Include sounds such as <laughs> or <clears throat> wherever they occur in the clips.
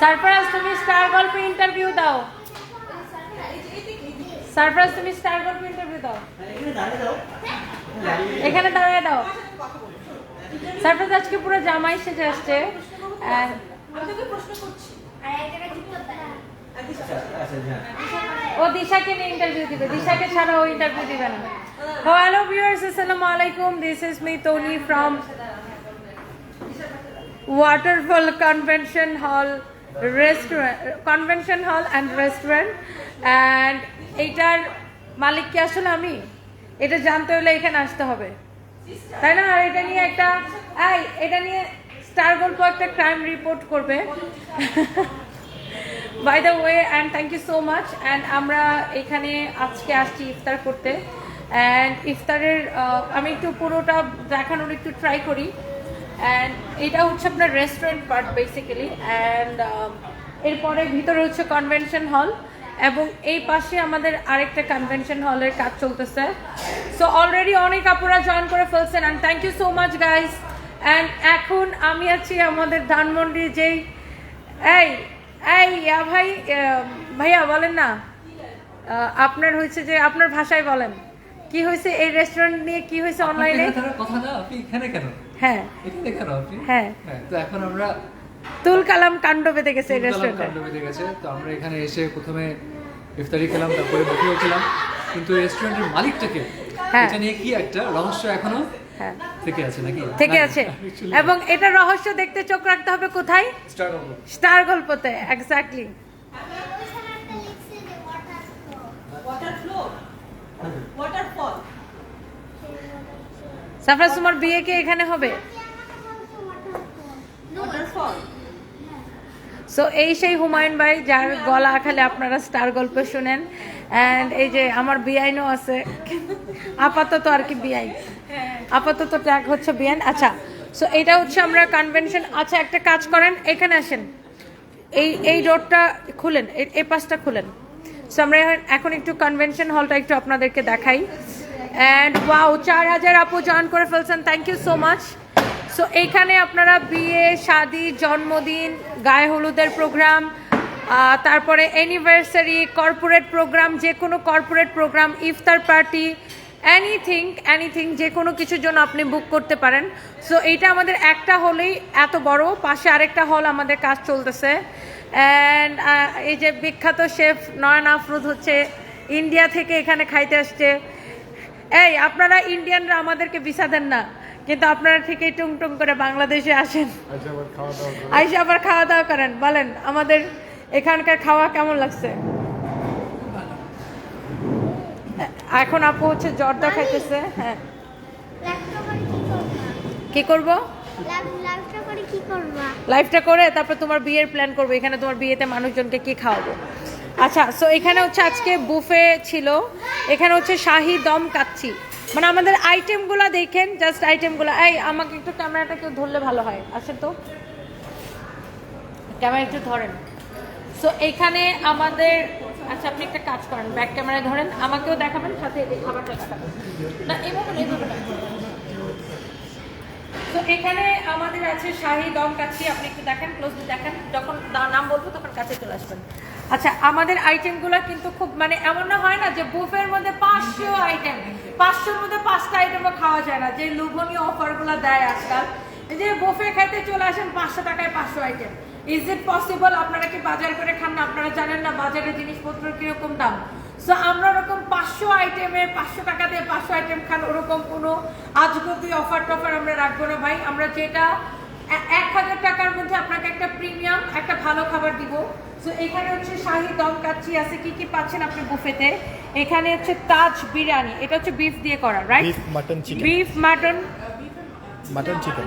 সারফরাজ তুমি স্টার গল্পে ইন্টারভিউ দাও। সারফরাজ তুমি স্টার গল্পে ইন্টারভিউ দাও। এখানে দাঁড়িয়ে দাও। সারফরাজ আজকে পুরো জামাই সেজে আসছে। ও দিশাকে নিয়ে ইন্টারভিউ দিবে। দিশাকে ছাড়া ও ইন্টারভিউ দিবে না। হ্যালো ভিউয়ার্স আসসালামু আলাইকুম। This is Mr Tony from waterfall convention hall restaurant convention hall and restaurant and এইটার মালিক কি আসলে আমি? এটা জানতে হলে এখানে আসতে হবে। তাই না? আর এটা নিয়ে একটা, এই, এটা নিয়ে স্টার গল্প একটা ক্রাইম রিপোর্ট করবে। By the way and thank you so much and আমরা এখানে আজকে আসছি ইফতার করতে। অ্যান্ড ইফতারের আমি একটু পুরোটা দেখানোর একটু ট্রাই করি। অ্যান্ড এটা হচ্ছে আপনার রেস্টুরেন্ট পার্ট বেসিক্যালি অ্যান্ড এরপরে ভিতরে হচ্ছে কনভেনশন হল এবং এই পাশে আমাদের আরেকটা কনভেনশন হলের কাজ চলতেছে। সো অলরেডি অনেক আপুরা জয়েন করে ফেলছেন and thank you so much guys and এখন আমি আছি আমাদের ধানমন্ডি যেই এই এই ইয়া ভাই ভাইয়া বলেন না। আপনার হয়েছে যে আপনার ভাষায় বলেন। কি হয়েছে এই রেস্টুরেন্ট নিয়ে কি হয়েছে অনলাইনে কথা আপনি এখানে কেন? হ্যাঁ। এখানে কেন আপনি। হ্যাঁ। তো এখন আমরা তুল কালাম কাণ্ড পেতে গেছে রেস্টুরেন্টে কাণ্ড বেঁধে গেছে। তো আমরা এখানে এসে প্রথমে ইফতারি খেলাম তারপরে বসেও খেলাম কিন্তু রেস্টুরেন্টের মালিকটাকে হ্যাঁ। এটা নিয়ে কি একটা রহস্য এখনও হ্যাঁ। থেকে আছে নাকি? থেকে আছে। এবং এটা রহস্য দেখতে চোখ রাখতে হবে কোথায়? Star গল্পতে exactly water flow waterfall Safraz তোমার বিয়ে কি এখানে হবে? সো এই সেই হুমায়ুন ভাই, যার গলা খালে আপনারা স্টার গল্প শুনেন। অ্যান্ড এই যে আমার বিআইনও আছে। আপাতত আর কি বিআই আপাতত ট্যাগ হচ্ছে বিআইন। আচ্ছা সো এটা হচ্ছে আমরা কনভেনশন আচ্ছা একটা কাজ করেন, এখানে আসেন। এই এই রোডটা খুলেন এই- পাশটা খুলেন। সো আমরা এখন একটু কনভেনশন হলটা একটু আপনাদেরকে দেখাই। অ্যান্ড ওয়াও চার হাজার আপু জয়েন করে ফেলছেন thank you so much so এইখানে আপনারা বিয়ে, শাদি, জন্মদিন, গায়ে হলুদের প্রোগ্রাম তারপরে অ্যানিভার্সারি কর্পোরেট প্রোগ্রাম যে কোনো কর্পোরেট প্রোগ্রাম ইফতার পার্টি এনিথিং এনিথিং যে কোনো কিছুর জন্য আপনি বুক করতে পারেন। সো এইটা আমাদের একটা হলেই এত বড়, পাশে আরেকটা হল আমাদের কাজ চলতেছে। অ্যান্ড এই যে বিখ্যাত শেফ নয়ন আফরুদ হচ্ছে ইন্ডিয়া থেকে এখানে খাইতে আসছে। এই আপনারা ইন্ডিয়ানরা আমাদেরকে ভিসা দেন না। কিন্তু আপনারা ঠিকই টুং টুং করে বাংলাদেশে আসেন। আইসে আবার খাওয়া দাওয়া করেন। বলেন আমাদের এখানকার খাওয়া কেমন লাগছে? এখন আপু হচ্ছে জর্দা খাইতেছে হ্যাঁ। কি করব? কি করবা? লাইফটা করে তারপর তোমার বিয়ের প্ল্যান করব। এখানে তোমার বিয়েতে মানুষজনকে কি খাওয়াবো? আচ্ছা সো এখানে হচ্ছে আজকে বুফে ছিল। এখানে হচ্ছে শাহি দম কাচ্ছি। মানে আমাদের আইটেমগুলো দেখেন জাস্ট আইটেমগুলো এই, আমাকে একটু ক্যামেরাটা কেউ ধরলে ভালো হয়। আসেন তো। ক্যামেরা একটু ধরেন। সো এখানে আমাদের আচ্ছা আপনি একটা কাজ করেন। ব্যাক ক্যামেরায় ধরেন। আমাকেও দেখাবেন, সাথে খাবারটা দেখাবেন। না, এভাবে এভাবে এখানে আমাদের আছে শাহি দম কাচ্ছি আপনি একটু দেখেন ক্লোজলি দেখেন, যখন নাম বলব তখন কাছে চলে আসবেন। আচ্ছা আমাদের আইটেমগুলো কিন্তু খুব মানে এমন না হয় না যে বুফের মধ্যে পাঁচশো আইটেম পাঁচশোর মধ্যে পাঁচটা আইটেমও খাওয়া যায় না। যে লোভনীয় অফারগুলো দেয় আজকাল যে বুফে খাইতে চলে আসেন পাঁচশো টাকায় পাঁচশো আইটেম ইজ ইট পসিবল আপনারা কি বাজার করে খান না? আপনারা জানেন না বাজারের জিনিসপত্রের কীরকম দাম? সো আমরা ওরকম পাঁচশো আইটেমের পাঁচশো টাকা দিয়ে পাঁচশো আইটেম খান ওরকম কোনো আজগতি অফার টফার আমরা রাখব না ভাই। আমরা যেটা এক হাজার টাকার মধ্যে আপনাকে একটা প্রিমিয়াম একটা ভালো খাবার দিব। সো এখানে হচ্ছে শাহি দম কাচ্চি আছে কি কি পাচ্ছেন আপনি বুফেতে? এখানে হচ্ছে তাজ বিরিয়ানি এটা হচ্ছে বিফ দিয়ে করা right mutton, chicken. Beef mutton mutton chicken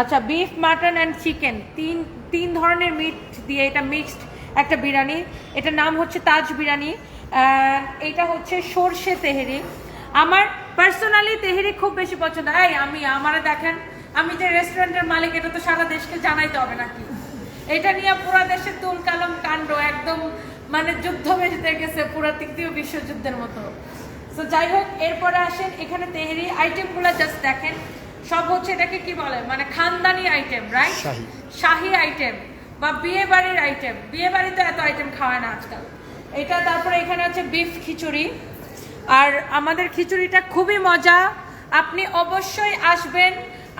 আচ্ছা বিফ মাটন অ্যান্ড চিকেন তিন তিন ধরনের মিট দিয়ে এটা মিক্সড একটা বিরিয়ানি। এটার নাম হচ্ছে তাজ বিরিয়ানি। এটা হচ্ছে সর্ষে তেহেরি। আমার পার্সোনালি তেহেরি খুব বেশি পছন্দ। এই আমি আমারে দেখেন আমি যে রেস্টুরেন্টের মালিক এটা তো সারা দেশকে জানাইতে হবে নাকি? এটা নিয়ে পুরো দেশে তুল কালাম কাণ্ড একদম মানে যুদ্ধ বেঁচে গেছে পুরো তৃতীয় বিশ্বযুদ্ধের মতো। তো যাই হোক এরপরে আসেন এখানে তেহেরি। আইটেমগুলো জাস্ট দেখেন। সব হচ্ছে এটাকে কি বলে? মানে খানদানি আইটেম রাইট শাহি। শাহি আইটেম বা বিয়ে বাড়ির আইটেম বিয়ে বাড়িতে এত আইটেম খাওয়ায় না আজকাল। এটা তারপরে এখানে হচ্ছে বিফ খিচুড়ি। আর আমাদের খিচুড়িটা খুবই মজা। আপনি অবশ্যই আসবেন।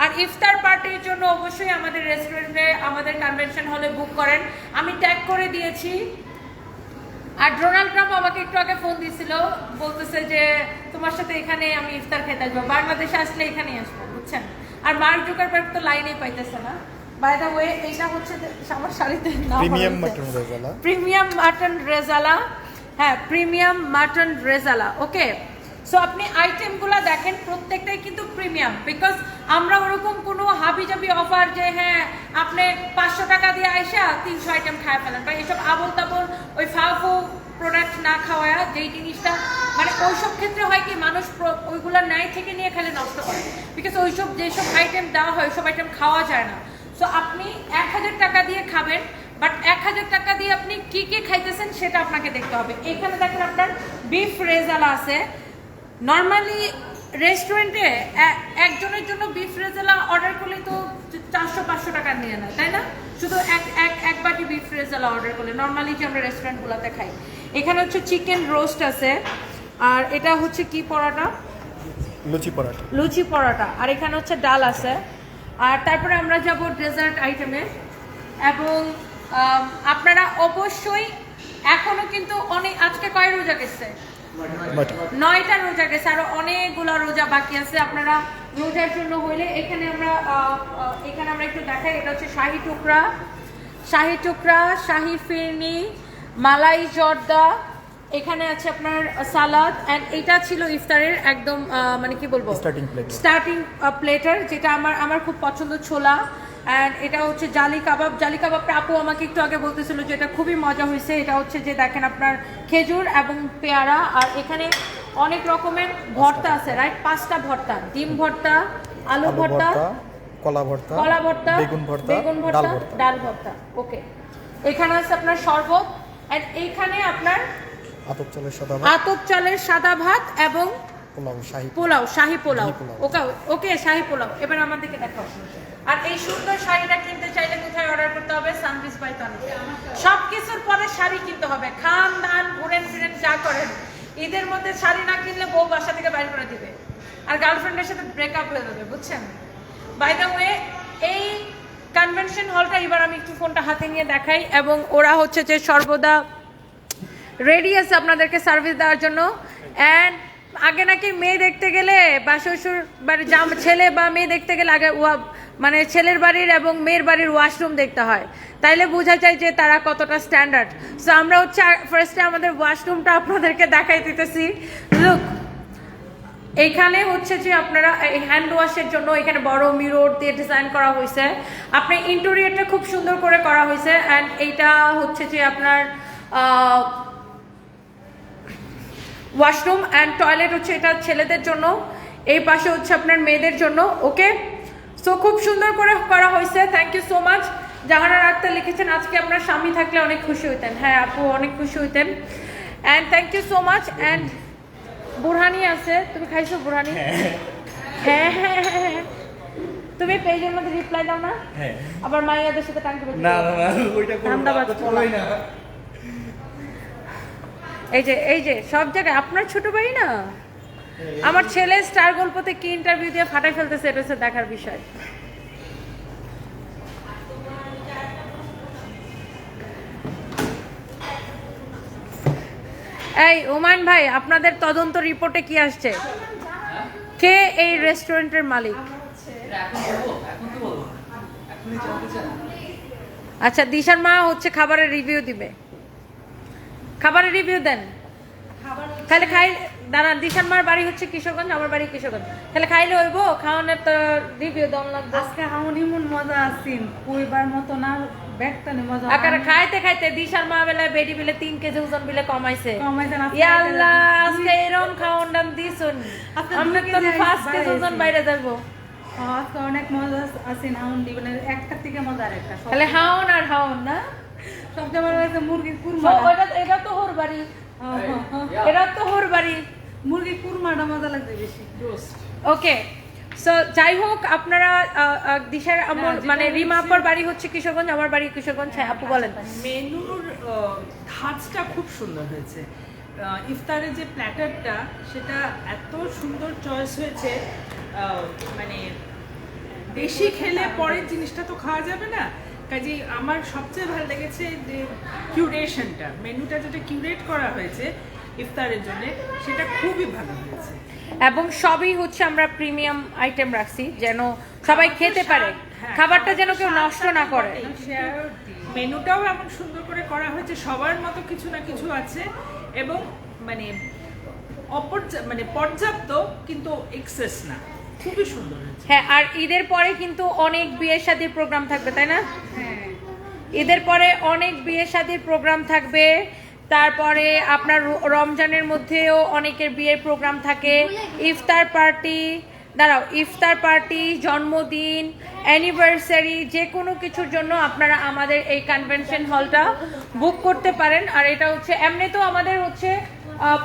আর ইফতার পার্টির জন্য অবশ্যই আমাদের রেস্টুরেন্টে আমাদের কনভেনশন হলে বুক করেন। আমি ট্যাগ করে দিয়েছি। আর ডোনাল্ড ট্রাম্প আমাকে একটু আগে ফোন দিছিল। বলতেছে যে, তোমার সাথে এখানে আমি ইফতার খেতে আসব। বাংলাদেশে আসলে এখানেই আসব। বুঝছেন? আর মার্ক জুকারবার্গ তো লাইনেই পাইতেছে না। বাই দ্য ওয়ে এইটা হচ্ছে আমার শাড়িতে premium mutton rezala premium mutton rezala হ্যাঁ premium mutton rezala okay so আপনি আইটেমগুলো দেখেন প্রত্যেকটাই কিন্তু প্রিমিয়াম বিকজ আমরা ওরকম কোনো হাবিজাবি অফার যে হ্যাঁ আপনি পাঁচশো টাকা দিয়ে আইসা তিনশো আইটেম খায় ফেলেন। বা এইসব আবল তাবল ওই ফাফু প্রোডাক্ট না খাওয়া যেই জিনিসটা মানে ওইসব ক্ষেত্রে হয় কি মানুষ ওইগুলো ন্যায় থেকে নিয়ে খালি নষ্ট করে। বিকজ ওইসব যেসব আইটেম দেওয়া হয় ওইসব আইটেম খাওয়া যায় না। সো আপনি এক হাজার টাকা দিয়ে খাবেন বাট এক হাজার টাকা দিয়ে আপনি কি কি খাইতেছেন সেটা আপনাকে দেখতে হবে। এখানে দেখেন আপনার বিফ রেজালা আছে। নর্মালি রেস্টুরেন্টে একজনের জন্য বিফ রেজালা অর্ডার করলে তো চারশো পাঁচশো টাকা নিয়ে নেয় তাই না? শুধু এক এক এক বাটি বিফ রেজালা অর্ডার করলে নর্মালি যে আমরা রেস্টুরেন্টগুলোতে খাই। এখানে হচ্ছে চিকেন রোস্ট আছে আর এটা হচ্ছে কি পরাটা? লুচি পরাঠা লুচি পরোটা। আর এখানে হচ্ছে ডাল আছে। আর তারপরে আমরা যাব ডেজার্ট আইটেমে এবং আপনারা অবশ্যই এখনও কিন্তু অনেক, আজকে কয় রোজা গেছে? নয়টা রোজা গেছে, আরও অনেকগুলো রোজা বাকি আছে। আপনারা রোজার জন্য হইলে এখানে আমরা এখানে আমরা একটু দেখাই, এটা হচ্ছে শাহি টুকরা। শাহি টুকরা, শাহি ফিরনি, মালাই জর্দা এখানে আছে আপনার সালাদ অ্যান্ড এটা ছিল ইফতারের একদম মানে কি বলব? Starting plate. স্টার্টিং প্লেটার যেটা আমার আমার খুব পছন্দ ছোলা অ্যান্ড এটা হচ্ছে জালি কাবাব। জালি কাবাবটা আপু আমাকে একটু আগে বলতেছিল যে এটা খুবই মজা হয়েছে। এটা হচ্ছে যে দেখেন আপনার খেজুর এবং পেয়ারা আর এখানে অনেক রকমের ভর্তা আছে রাইট পাঁচটা ভর্তা ডিম ভর্তা আলু ভর্তা কলা ভর্তা কলা ভর্তা বেগুন ভর্তা বেগুন ডাল ভর্তা ভর্তা। ডাল ভর্তা ওকে এখানে আছে আপনার শরবত অ্যান্ড এইখানে আপনার আতপ চালের সাদা ভাত আতপ চালের সাদা ভাত এবং পোলাও শাহি পোলাও। শাহী পোলাও। ওকে ওকে শাহি পোলাও। এবার আমাদেরকে দেখাও আর এই সুন্দর শাড়িটা কিনতে চাইলে কোথায় অর্ডার করতে হবে? সানভিস বাই তনিকে সব কিছুর পরে শাড়ি কিনতে হবে। খান দান ঘুরেন ফিরেন যা করেন। ঈদের মধ্যে শাড়ি না কিনলে বউ বাসা থেকে বাইর করে দিবে। আর গার্লফ্রেন্ডের সাথে ব্রেকআপ হয়ে যাবে বুঝছেন? বাই দ্য ওয়ে এই কনভেনশন হলটা এবার আমি একটু ফোনটা হাতে নিয়ে দেখাই এবং ওরা হচ্ছে যে সর্বদা রেডি আছে আপনাদেরকে সার্ভিস দেওয়ার জন্য। অ্যান্ড আগে নাকি মেয়ে দেখতে গেলে বা শ্বশুর বাড়ি জাম ছেলে বা মেয়ে দেখতে গেলে আগে মানে ছেলের বাড়ির এবং মেয়ের বাড়ির ওয়াশরুম দেখতে হয়। তাইলে বোঝা যায় যে তারা কতটা স্ট্যান্ডার্ড সো আমরা হচ্ছে ফার্স্টে আমাদের ওয়াশরুমটা আপনাদেরকে দেখাই দিতেছি। লুক এখানে হচ্ছে যে আপনারা এই হ্যান্ড ওয়াশের জন্য এখানে বড় মিরর দিয়ে ডিজাইন করা হয়েছে আপনার ইন্টেরিয়রটা খুব সুন্দর করে করা হয়েছে অ্যান্ড এইটা হচ্ছে যে আপনার ওয়াশরুম অ্যান্ড টয়লেট হচ্ছে এটা ছেলেদের জন্য। এই পাশে হচ্ছে আপনার মেয়েদের জন্য ওকে? সো খুব সুন্দর করে করা হয়েছে thank you so much Jahanara Akter লিখেছেন আজকে আপনার স্বামী থাকলে অনেক খুশি হইতেন। হ্যাঁ আপু অনেক খুশি হইতেন। And thank you so much and borhani আছে। তুমি খাইছো বুরহানি? হ্যাঁ। হ্যাঁ হ্যাঁ, হ্যাঁ। তুমি পেজের মধ্যে রিপ্লাই দাও না। হ্যাঁ। আবার মাইয়াদের সাথে টাঙ্কি না। না না ওইটা করব না, ধান্দাবাজ তো পোলা। চলোই না এই যে এই যে, সব জায়গায়, আপনার ছোট ভাই না? আমার ছেলে স্টার গল্পতে কি ইন্টারভিউ দিয়ে ফাটাই ফেলতেছে, এটা হচ্ছে দেখার বিষয়। এই, ওমান ভাই, আপনাদের তদন্ত রিপোর্টে কি আসছে? কে এই রেস্টুরেন্টের মালিক? আচ্ছা দিশার মা হচ্ছে খাবারের রিভিউ দিবে। খাবারের রিভিউ দেন। তাহলে খাই দাঁড়ান দিশার মার বাড়ি হচ্ছে কিশোরগঞ্জ আমার বাড়ি কিশোরগঞ্জ। তাহলে খাইলে হইব খাওয়ানোর তো রিভিউ দম লাগবে। আজকে হাউনি মন মজা আসিন কইবার মতো না ব্যাগটানে মজা আকার খাইতে খাইতে দিশার মা বেলা বেডি বিলে তিন কেজি ওজন বিলে কমাইছে। কমাইছে না, ইয়া আল্লাহ আজকে এরকম খাওয়ান দাম দিছুন। আমরা তো কেজি পাঁচ কেজি বাইরে ওজন। বাইরে যাব আজকে অনেক মজা আসিন হাউন দি মানে একটা থেকে মজা আর একটা তাহলে হাওন আর হাওন না? সবচেয়ে বড় হয়েছে মুরগির কুরমা। এটা তো হোর বাড়ি। এটা তো হোর বাড়ি। মুরগির কুরমাটা মজা লাগছে বেশি। ওকে। সো যাই হোক আপনারা দিশার আমার- মানে রিমা আপার বাড়ি হচ্ছে কিশোরগঞ্জ আমার বাড়ি কিশোরগঞ্জ হ্যাঁ আপু বলেন। মেনুর ধাঁচটা খুব সুন্দর হয়েছে। আহ, ইফতারে যে প্ল্যাটারটা সেটা এত সুন্দর চয়েস হয়েছে। মানে বেশি খেলে পরের জিনিসটা তো খাওয়া যাবে না। কাজে আমার সবচেয়ে ভালো লেগেছে যে কিউরেশনটা মেনুটা যেটা কিউরেট করা হয়েছে ইফতারের জন্য সেটা খুবই ভালো হয়েছে। এবং সবই হচ্ছে আমরা প্রিমিয়াম আইটেম রাখছি যেন সবাই খেতে পারে। হ্যাঁ, খাবারটা যেন কেউ নষ্ট না করে। মেনুটাও এমন সুন্দর করে করা হয়েছে সবার মতো কিছু না কিছু আছে এবং মানে অপর্যা মানে পর্যাপ্ত কিন্তু এক্সেস না। খুবই সুন্দর হ্যাঁ আর ঈদের পরে কিন্তু অনেক বিয়ে শাদির প্রোগ্রাম থাকবে তাই না? ঈদের পরে অনেক বিয়ে শাদির প্রোগ্রাম থাকবে তারপরে আপনার রমজানের মধ্যেও অনেকের বিয়ের প্রোগ্রাম থাকে। ইফতার পার্টি দাঁড়াও ইফতার পার্টি জন্মদিন অ্যানিভার্সারি যে কোনো কিছুর জন্য আপনারা আমাদের এই কনভেনশন হলটা বুক করতে পারেন। আর এটা হচ্ছে এমনি তো আমাদের হচ্ছে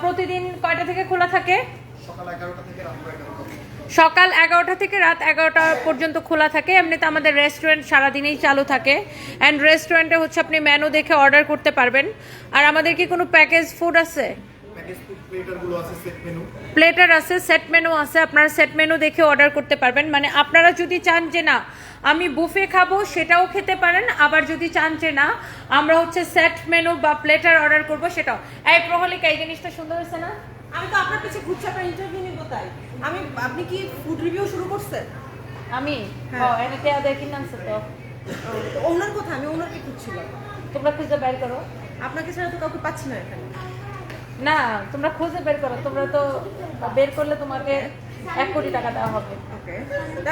প্রতিদিন কয়টা থেকে খোলা থাকে? সকাল এগারোটা থেকে রাত এগারোটা পর্যন্ত খোলা থাকে। এমনিতে আমাদের রেস্টুরেন্ট সারাদিনেই চালু থাকে। অ্যান্ড রেস্টুরেন্টে হচ্ছে আপনি মেনু দেখে অর্ডার করতে পারবেন। আর আমাদের কি কোনো প্যাকেজ ফুড আছে? প্লেটার আছে সেট মেনু আছে আপনারা সেট মেনু দেখে অর্ডার করতে পারবেন। মানে আপনারা যদি চান যে না আমি বুফে খাব সেটাও খেতে পারেন। আবার যদি চান যে না আমরা হচ্ছে সেট মেনু বা প্লেটার অর্ডার করব সেটাও। এই প্রহলিকা এই জিনিসটা সুন্দর হয়েছে না? আমি তো আপনার ঘুরছে আপনার ইন্টারভিউ নিব তাই। আমি আপনি কি ফুড রিভিউ শুরু করছেন? আমি? হ্যাঁ। এটা এনে তেয়া দেখি না তো। ওনার কথা আমি ওনারকে খুঁজছিলাম। তোমরা খুঁজে বের করো। আপনাকে ছাড়া তো কাউকে পাচ্ছি না এখানে। না তোমরা খুঁজে বের করো। তোমরা তো বের করলে তোমাকে এক কোটি টাকা দেওয়া হবে। ওকে।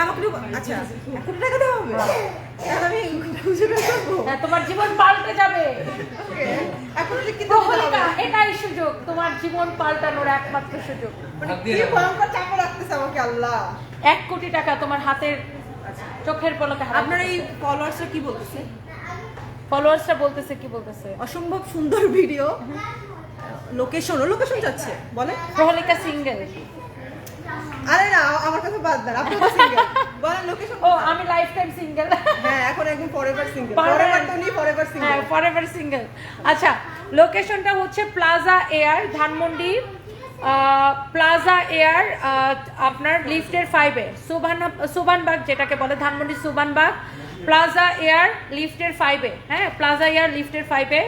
আমাকে আচ্ছা এক কোটি টাকা দেওয়া হবে? তাহলে আমি খুঁজে বের করব তোমার জীবন পাল্টে যাবে। প্রহলিকা এটাই সুযোগ তোমার জীবন পাল্টানোর একমাত্র সুযোগ। মানে কি ভয়ঙ্কর চাপও রাখতেছে আমাকে আল্লাহ। এক কোটি টাকা তোমার হাতের চোখের পলকে আপনার এই ফলোয়ার্সরা কি বলতেছে? ফলোয়ার্সরা বলতেছে কি বলতেছে? অসম্ভব সুন্দর ভিডিও লোকেশন লোকেশন যাচ্ছে বলে প্রহলিকা সিঙ্গেল আরে না আমার কথা বাদ দেন আপনি সিঙ্গেল <laughs> বলেন লোকেশন ও আমি লাইফ টাইম সিঙ্গেল হ্যাঁ এখন একদম ফরএভার সিঙ্গেল ফরএভার তো নেই ফরএভার হ্যাঁ সিঙ্গেল ফরএভার সিঙ্গেল আচ্ছা লোকেশনটা হচ্ছে plaza air Dhanmondi. Plaza air আপনার লিফটের ফাইভে সুবান সুবানবাগ যেটাকে বলে ধানমন্ডি সুবানবাগ প্লাজা এয়ার লিফটের ফাইভে হ্যাঁ প্লাজা এয়ার লিফটের ফাইভে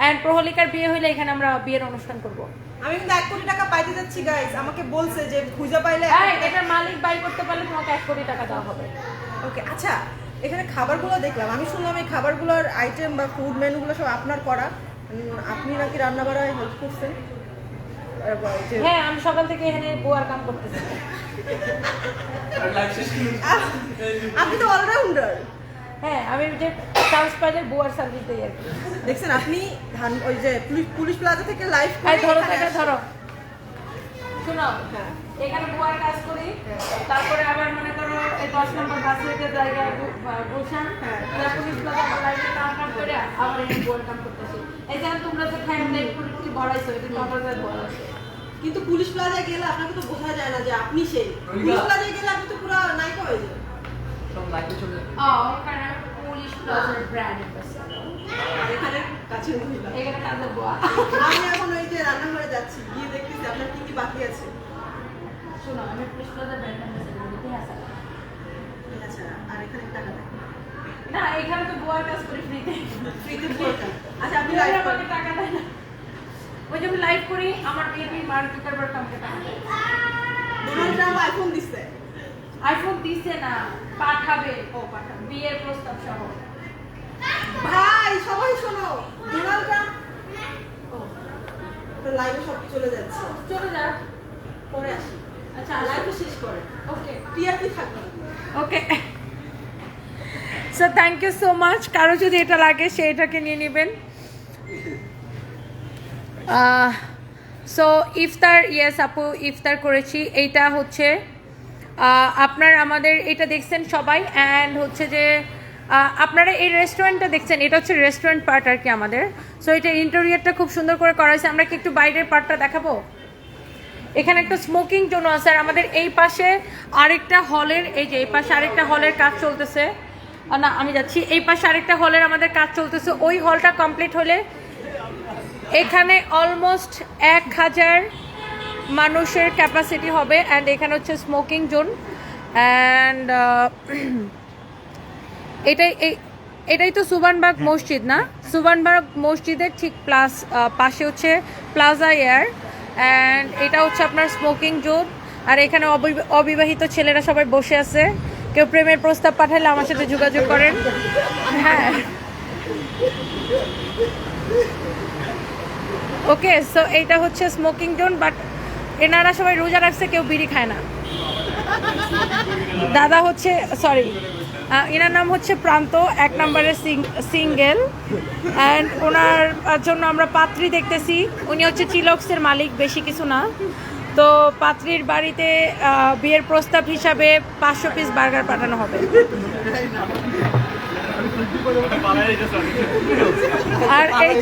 অ্যান্ড প্রহলিকার বিয়ে হইলে এখানে আমরা বিয়ের অনুষ্ঠান করব। আমি কিন্তু এক কোটি টাকা পাইতে যাচ্ছি গাইস আমাকে বলছে যে খুঁজে পাইলে এটার মালিক বাই করতে পারলে তোমাকে এক কোটি টাকা দেওয়া হবে। ওকে আচ্ছা এখানে খাবারগুলো দেখলাম। আমি শুনলাম এই খাবারগুলোর আইটেম বা ফুড মেনুগুলো সব আপনার করা। আপনি নাকি রান্না বাড়ায় হেল্প করছেন হ্যাঁ আমি সকাল থেকে এখানে বুয়ার কাম করতেছি। আপনি তো অলরাউন্ডার হ্যাঁ আমি যে পাইলে বুয়ার সার্ভিস দিই আর কি। দেখছেন আপনি ধান ওই যে পুলিশ পুলিশ প্লাজা থেকে লাইভ এই ধরো থেকে ধরো। শোনো হ্যাঁ। এখানে বুয়ার কাজ করি। তারপরে আবার মনে করো এই দশ নম্বর বাসের জায়গায় বসান হ্যাঁ। পুলিশ প্লাজা লাইভে কাম কাম করে আবার এই বুয়ার কাম করতেছি যেমন তোমরা যে ফ্যামিলি কি বড়াইছো এটা কিন্তু পুলিশ প্লাজায় গেলে আপনাকে তো বোঝা যায় না যে আপনি সেই। পুলিশ প্লাজায় গেলে আপনি তো পুরো নায়িকা হয়ে যাবেন। সব লাইফে চলে যাবে। পুলিশ প্লাজার ব্র্যান্ড এখানে কাছে এখানে কাজের আমি এখন ওই যে রান্নাঘরে যাচ্ছি গিয়ে দেখতেছি আপনার কি কি বাকি আছে। শোনো আমি পুলিশ প্লাজার ব্র্যান্ড অ্যাম্বাসেডর ইতিহাস আছে। আচ্ছা আর এখানে টাকা দেয় না এখানে তো বুয়ার কাজ করি ফ্রিতে ফ্রিতে আচ্ছা আপনি আপনি লাইভ আমাকে টাকা দেয় না। ওই যে আমি লাইভ করি আমার বেবি মার্ক জুকারবার্গ আমাকে টাকা দেয়। ডোনাল্ড ট্রাম্প আইফোন দিচ্ছে আইফোন দিছে না পাঠাবে। ও পাঠাবে। বিয়ের প্রস্তাব সহ। ভাই সবাই শোনো ডোনাল্ড ট্রাম্প লাইভে সব চলে যাচ্ছে। চলে যা পরে আসি। Okay okay so thank you so much কারও যদি এটা লাগে, সে এটাকে নিয়ে নেবেন। সো ইফতার ইয়েস আপু, ইফতার করেছি। এইটা হচ্ছে আপনার আমাদের, এটা দেখছেন সবাই অ্যান্ড হচ্ছে যে আপনারা এই রেস্টুরেন্টটা দেখছেন, এটা হচ্ছে রেস্টুরেন্ট পার্ট আর কি আমাদের। সো এটা ইন্টেরিয়রটা খুব সুন্দর করে করা হয়েছে। আমরা কি একটু বাইরের পার্টটা দেখাবো? এখানে একটা স্মোকিং জোন আছে, আর আমাদের এই পাশে আরেকটা হলের এই যে এই পাশে আরেকটা হলের কাজ চলতেছে। না, আমি যাচ্ছি। এই পাশে আরেকটা হলের আমাদের কাজ চলতেছে। ওই হলটা কমপ্লিট হলে এখানে অলমোস্ট এক হাজার মানুষের ক্যাপাসিটি হবে অ্যান্ড এখানে হচ্ছে স্মোকিং জোন অ্যান্ড এটাই এই এটাই তো সুবানবাগ মসজিদ না? সুবানবাগ মসজিদের ঠিক প্লাস পাশে হচ্ছে প্লাজা এয়ার অ্যান্ড এটা হচ্ছে আপনার স্মোকিং জোন আর এখানে অবি- অবিবাহিত ছেলেরা সবাই বসে আছে। কেউ প্রেমের প্রস্তাব পাঠালে আমার সাথে যোগাযোগ করেন। হ্যাঁ। ওকে সো এইটা হচ্ছে স্মোকিং জোন বাট এনারা সবাই রোজা রাখছে, কেউ বিড়ি খায় না। দাদা হচ্ছে সরি এনার নাম হচ্ছে প্রান্ত, এক নম্বরের সিঙ্গেল। অ্যান্ড ওনার জন্য আমরা পাত্রী দেখতেছি। উনি হচ্ছে চিলক্সের মালিক, বেশি কিছু না। তো পাত্রীর বাড়িতে বিয়ের প্রস্তাব হিসাবে পাঁচশো পিস বার্গার পাঠানো হবে। আর এই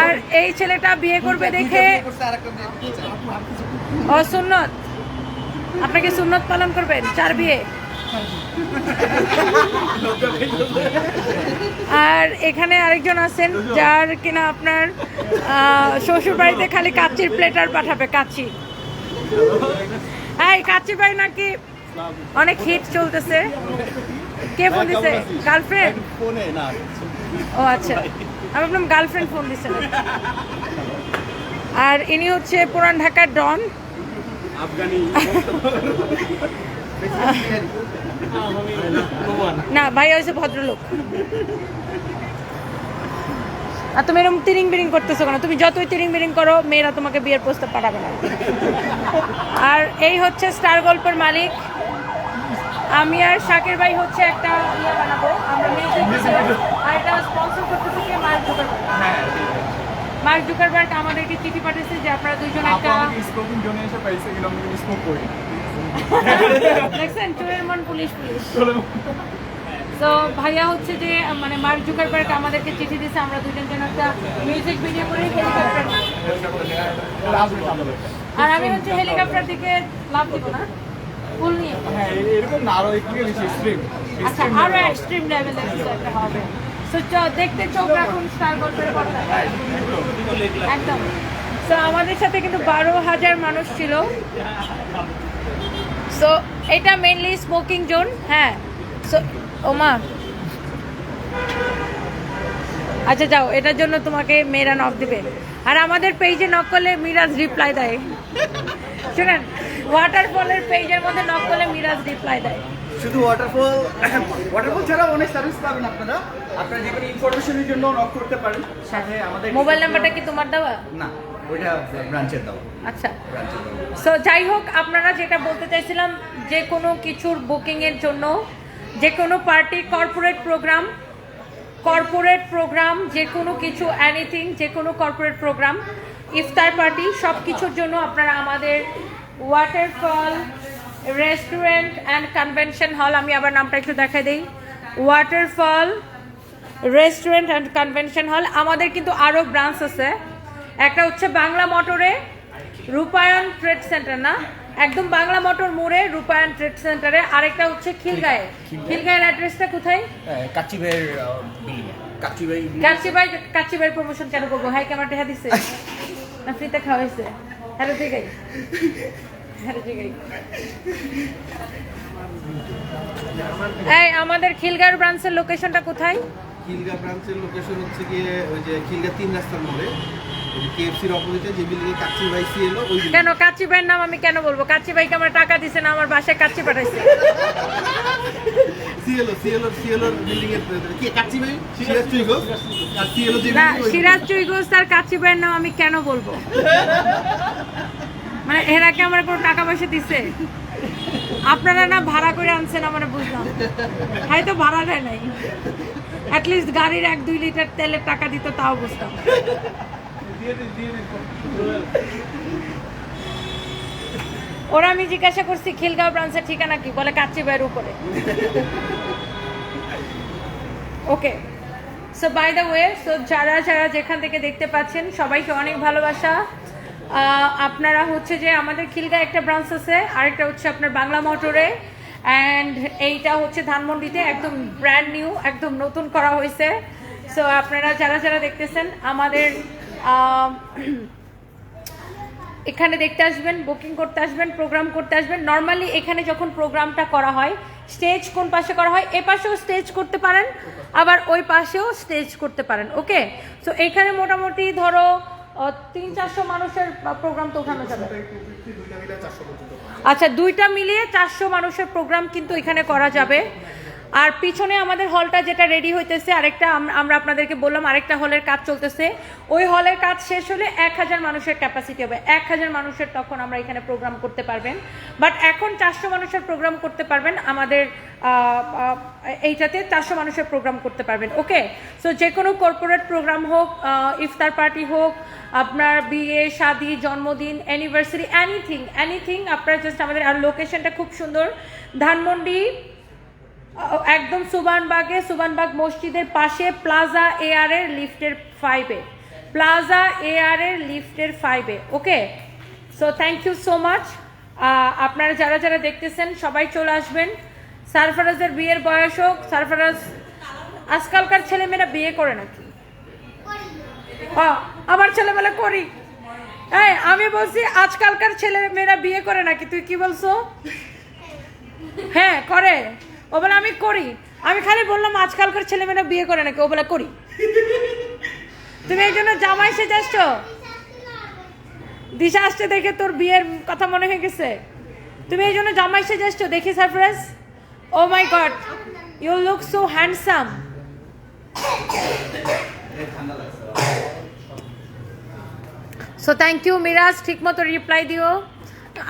আর এই ছেলেটা বিয়ে করবে দেখে ও সুন্নত। আপনাকে সুন্নত পালন করবেন? চার বিয়ে? আর এখানে আরেকজন আছেন, যার কিনা আপনার শ্বশুর বাড়িতে খালি কাচির প্লেটার পাঠাবে, কাচি। এই কাচি ভাই নাকি অনেক হিট চলতেছে। কে ফোন দিছে? গার্লফ্রেন্ড ও আচ্ছা। আমি ভাবলাম গার্লফ্রেন্ড ফোন দিছে আর ইনি হচ্ছে পুরান ঢাকার ডন। না, ভাই হয়েছে ভদ্রলোক। আর তুমি এরকম তিরিং বিরিং করতেছো কেন? তুমি যতই তিরিং বিরিং করো, মেয়েরা তোমাকে বিয়ের প্রস্তাব পাঠাবে না। আর এই হচ্ছে স্টার গল্পের মালিক। আমি আর শাকের ভাই হচ্ছে একটা ইয়ে বানাবো। আমরা আর এটা স্পন্সর করতেছে কে মার্ক জুকারবার্গ। মার্ক জুকারবার্গ আমাদেরকে চিঠি পাঠিয়েছে যে আপনারা দুজন একটা দেখছেন চোরের মন পুলিশ পুলিশ। তো ভাইয়া হচ্ছে যে মানে মার্ক জুকারবার্গ আমাদেরকে চিঠি দিয়েছে আমরা দুজন যেন একটা মিউজিক ভিডিও করে হেলিকপ্টার আর আমি হচ্ছে হেলিকপ্টার দিকে লাভ দিব না। ফুল নিয়ে। আচ্ছা আরও এক্সট্রিম লেভেলের কিছু একটা হবে। তো দেখতে চোখ রাখুন স্টার গল্পের পর্দায় একদম। তো আমাদের সাথে কিন্তু বারো হাজার মানুষ ছিল। সো এটা মেনলি স্মোকিং জোন হ্যাঁ। সো ওমা। আচ্ছা যাও এটার জন্য তোমাকে মেয়েরা নক দিবে। আর আমাদের পেজে নক করলে মিরাজ রিপ্লাই দেয়। শুনেন ওয়াটারফলের পেজের মধ্যে নক করলে মিরাজ রিপ্লাই দেয়। শুধু ওয়াটারফল ওয়াটারফল ছাড়া অনেক সার্ভিস পাবেন আপনারা। আপনারা যে কোনো ইনফরমেশনের জন্য নক করতে পারেন। সাথে আমাদের মোবাইল নাম্বারটা কি তোমার দেওয়া? না ওইটা ব্রাঞ্চের দাও আচ্ছা। সো যাই হোক আপনারা যেটা বলতে চাইছিলাম, যে কোনো কিছুর বুকিংয়ের জন্য, যে কোনো party corporate programme corporate programme যে কোনো কিছু এনিথিং যে কোনো কর্পোরেট প্রোগ্রাম ইফতার পার্টি সব কিছুর জন্য আপনারা আমাদের waterfall restaurant and convention hall আমি আবার নামটা একটু দেখাই দিই waterfall restaurant and convention hall আমাদের কিন্তু আরও ব্রাঞ্চ আছে। একটা হচ্ছে বাংলা মোটরে রূপায়ণ ট্রেড সেন্টার না? একদম বাংলা মোটর মোড়ে রূপায়ণ ট্রেড সেন্টারে। আরেকটা হচ্ছে খিলগাঁয়ে। খিলগাঁয়ের অ্যাড্রেসটা কোথায়? ভাই কাচ্চি ভাইয়ের প্রমোশন কেন করব? হাই ক্যামেরা টেহা দিছে? না ফ্রিতে খাওয়াইছে হ্যালো ঠিক আছে হ্যালো ঠিক আছে এই আমাদের খিলগাঁও ব্রাঞ্চের লোকেশনটা কোথায়? খিলগা ব্রাঞ্চের লোকেশন হচ্ছে গিয়ে ওই যে খিলগা তিন রাস্তার মোড়ে। কেএফসির অপোজিটে যে বিল্ডিং কাচ্চি বাইসি এলো ওই কেন কাচ্চি ভাইয়ের নাম আমি কেন বলব? কাচ্চি ভাইকে আমার টাকা দিছে না আমার বাসায় কাচ্চি পাঠাইছে? সিএলও সিএলও সিএলওর বিল্ডিং এর কি কাচ্চি বাই সিরাজ চুইগো আর সিএলও যে না সিরাজ চুইগোস আর কাচ্চি ভাইয়ের নাম আমি কেন বলব? মানে এরা কি আমার কোনো টাকা পয়সা দিছে? আপনারা না ভাড়া করে আনছেন আমার বুঝলাম। হয়তো ভাড়া দেয় নাই। অ্যাটলিস্ট গাড়ির এক দুই লিটার তেলের টাকা দিত তাও বুঝতাম। ওরা আমি জিজ্ঞাসা করছি, খিলগাঁও ব্রাঞ্চের ঠিকানা কি? বলে কাচ্চি ভাইয়ের উপরে। Okay. So by the way so যারা যারা যেখান থেকে দেখতে পাচ্ছেন, সবাইকে অনেক ভালোবাসা। আপনারা হচ্ছে যে আমাদের খিলগা একটা ব্রাঞ্চ আছে, আরেকটা হচ্ছে আপনার বাংলা মোটরে। অ্যান্ড এইটা হচ্ছে ধানমন্ডিতে একদম ব্র্যান্ড নিউ একদম নতুন করা হয়েছে। সো আপনারা যারা যারা দেখতেছেন, আমাদের <clears throat> এখানে দেখতে আসবেন বুকিং করতে আসবেন প্রোগ্রাম করতে আসবেন। নর্মালি এখানে যখন প্রোগ্রামটা করা হয় স্টেজ কোন পাশে করা হয়, এ পাশেও স্টেজ করতে পারেন, আবার ওই পাশেও স্টেজ করতে পারেন ওকে তো এখানে মোটামুটি ধরো তিন চারশো মানুষের প্রোগ্রাম তো ওঠানো যাবে। আচ্ছা দুইটা মিলিয়ে চারশো মানুষের প্রোগ্রাম কিন্তু এখানে করা যাবে। আর পিছনে আমাদের হলটা যেটা রেডি হইতেছে, আরেকটা আমরা আপনাদেরকে বললাম আরেকটা হলের কাজ চলতেছে। ওই হলের কাজ শেষ হলে এক হাজার মানুষের ক্যাপাসিটি হবে। এক হাজার মানুষের তখন আমরা এখানে প্রোগ্রাম করতে পারবেন। বাট এখন চারশো মানুষের প্রোগ্রাম করতে পারবেন আমাদের এইটাতে চারশো মানুষের প্রোগ্রাম করতে পারবেন। ওকে সো যে কোনো কর্পোরেট প্রোগ্রাম হোক ইফতার পার্টি হোক, আপনার বিয়ে, শাদি, জন্মদিন অ্যানিভার্সারি এনিথিং এনিথিং আপনার জাস্ট আমাদের, আর লোকেশনটা খুব সুন্দর। ধানমন্ডি একদম সুবানবাগে সুবানবাগ মসজিদের পাশে প্লাজা এআর এর লিফটের ফাইভে প্লাজা এআর এর লিফটের ফাইভে okay? So thank you so much আপনারা যারা যারা দেখতেছেন সবাই চলে আসবেন। সারফারাজের বিয়ের বয়স হোক সারফারাজ আজকালকার ছেলেমেয়েরা বিয়ে করে নাকি? আমার ছেলেবেলা করি। হ্যাঁ আমি বলছি আজকালকার ছেলে মেয়েরা বিয়ে করে নাকি? তুই কি বলছো? হ্যাঁ করে। ও বলে, আমি করি। আমি খালি বললাম, আজকালকার ছেলেমেয়েরা বিয়ে করে নাকি? ও বলে, করি। তুমি এই জন্য জামাই সেজে আসছো দিশা আসছে দেখে তোর বিয়ের কথা মনে হয়ে গেছে। তুমি এই জন্য জামাই সেজে আসছো দেখি, surprise. Oh my god, you look so handsome. So thank you Miraj ঠিক মতো রিপ্লাই দিও।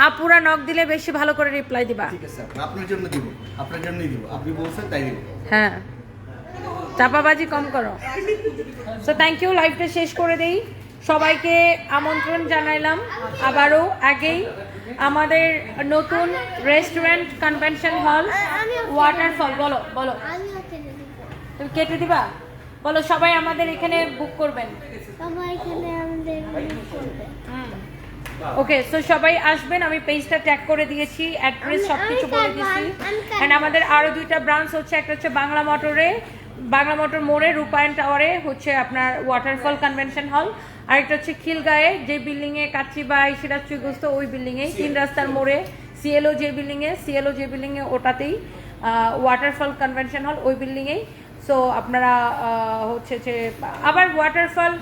আপুরা নক দিলে বেশি ভালো করে রিপ্লাই দিবা। ঠিক আছে আপু, আপনার জন্য দিব আপনার জন্যই দিব। আপনি বলছেন তাই দিব। হ্যাঁ। চাপাবাজি কম করো। সো থ্যাংক ইউ লাইভটা শেষ করে দেই। সবাইকে আমন্ত্রণ জানাইলাম। আবারও আগেই আমাদের নতুন রেস্টুরেন্ট কনভেনশন হল ওয়াটারফল বলো বলো। তুমি কেটে দিবা? বলো সবাই আমাদের এখানে বুক করবেন। সবাই এখানে আমাদের ওকে সো সবাই আসবেন আমি পেজটা ট্যাগ করে দিয়েছি অ্যাড্রেস সব কিছু বলে দিয়েছি। অ্যান্ড আমাদের আরও দুইটা ব্রাঞ্চ হচ্ছে একটা হচ্ছে বাংলা মোটরে বাংলা মোটর মোড়ে রূপায়ণ টাওয়ারে হচ্ছে আপনার ওয়াটারফল কনভেনশন হল আরেকটা হচ্ছে খিলগায়ে যে বিল্ডিংয়ে কাচ্চিবাই সিরাজচুগস্ত ওই বিল্ডিংয়ে তিন রাস্তার মোড়ে সিএলও যে বিল্ডিংয়ে সিএলও যে বিল্ডিংয়ে ওটাতেই ওয়াটারফল কনভেনশন হল ওই বিল্ডিংয়েই সো আপনারা হচ্ছে যে আবার ওয়াটারফল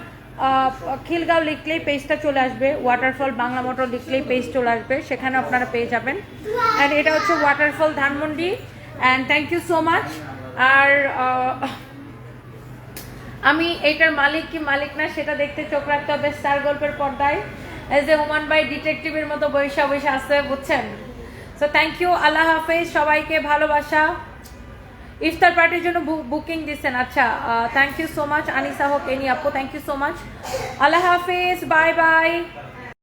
খিলগাঁও লিখলেই পেজটা চলে আসবে ওয়াটারফল বাংলা মোটর লিখলেই পেজ চলে আসবে সেখানে আপনারা পেয়ে যাবেন। অ্যান্ড এটা হচ্ছে waterfall Dhanmondi and thank you so much আর আমি এইটার মালিক কি মালিক না সেটা দেখতে চোখ রাখতে হবে স্টার গল্পের পর্দায়। এজ এ হুমান বাই ডিটেকটিভের মতো বৈশা বৈশা আছে, বুঝছেন? সো থ্যাংক ইউ আল্লাহ হাফেজ, সবাইকে ভালোবাসা। ইফতার পার্টির জন্য বুকিং দিচ্ছেন। আচ্ছা thank you so much Anisa হোক, এনি আপু থ্যাংক ইউ সো মাচ আল্লাহ হাফিজ বাই বাই